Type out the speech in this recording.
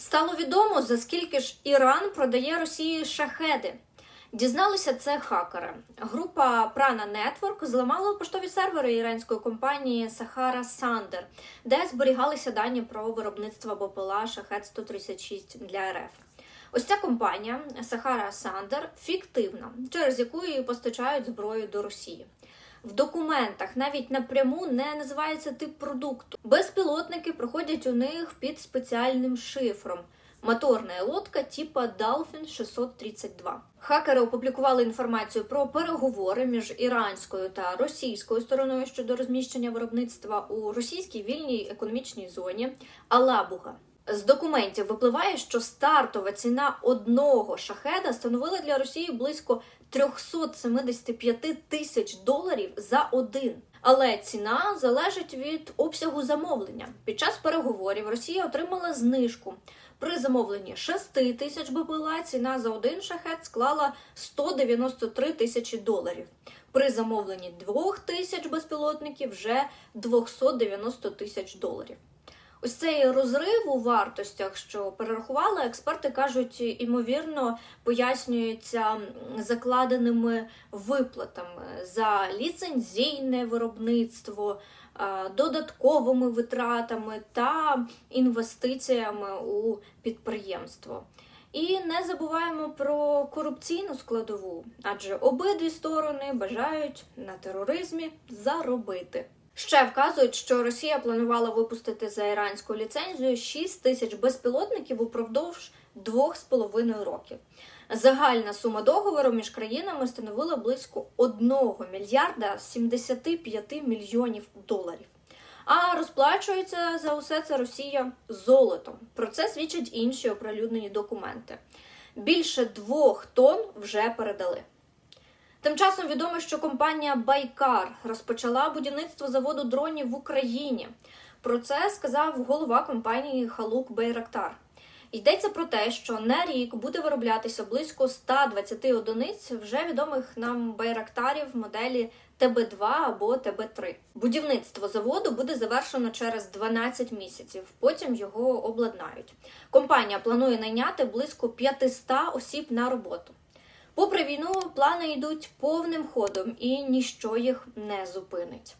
Стало відомо, за скільки ж Іран продає Росії шахеди. Дізналися це хакери. Група Prana Network зламала поштові сервери іранської компанії Sahara Sander, де зберігалися дані про виробництво БПЛА Шахет 136 для РФ. Ось ця компанія Sahara Sander фіктивна, через яку її постачають зброю до Росії. В документах навіть напряму не називається тип продукту. Безпілотники проходять у них під спеціальним шифром. Моторна лодка типа Dolphin 632. Хакери опублікували інформацію про переговори між іранською та російською стороною щодо розміщення виробництва у російській вільній економічній зоні Алабуга. З документів випливає, що стартова ціна одного шахеда становила для Росії близько 375 тисяч доларів за один. Але ціна залежить від обсягу замовлення. Під час переговорів Росія отримала знижку. При замовленні 6 тисяч БПЛА ціна за один шахет склала 193 тисячі доларів. При замовленні 2 тисяч безпілотників вже 290 тисяч доларів. Ось цей розрив у вартостях, що перерахували, експерти кажуть, імовірно пояснюється закладеними виплатами за ліцензійне виробництво, е, додатковими витратами та інвестиціями у підприємство. І не забуваємо про корупційну складову, адже обидві сторони бажають на тероризмі заробити. Ще вказують, що Росія планувала випустити за іранську ліцензію 6 тисяч безпілотників упродовж двох з половиною років. Загальна сума договору між країнами становила близько 1 мільярда 75 мільйонів доларів. А розплачується за усе це Росія золотом. Про це свідчать інші оприлюднені документи. Більше двох тонн вже передали. Тим часом відомо, що компанія Байкар розпочала будівництво заводу дронів в Україні. Про це сказав голова компанії Халук Байрактар. Йдеться про те, що на рік буде вироблятися близько 120 одиниць вже відомих нам байрактарів моделі ТБ2 або ТБ3. Будівництво заводу буде завершено через 12 місяців. Потім його обладнають. Компанія планує найняти близько 500 осіб на роботу. Попри війну, плани йдуть повним ходом і ніщо їх не зупинить.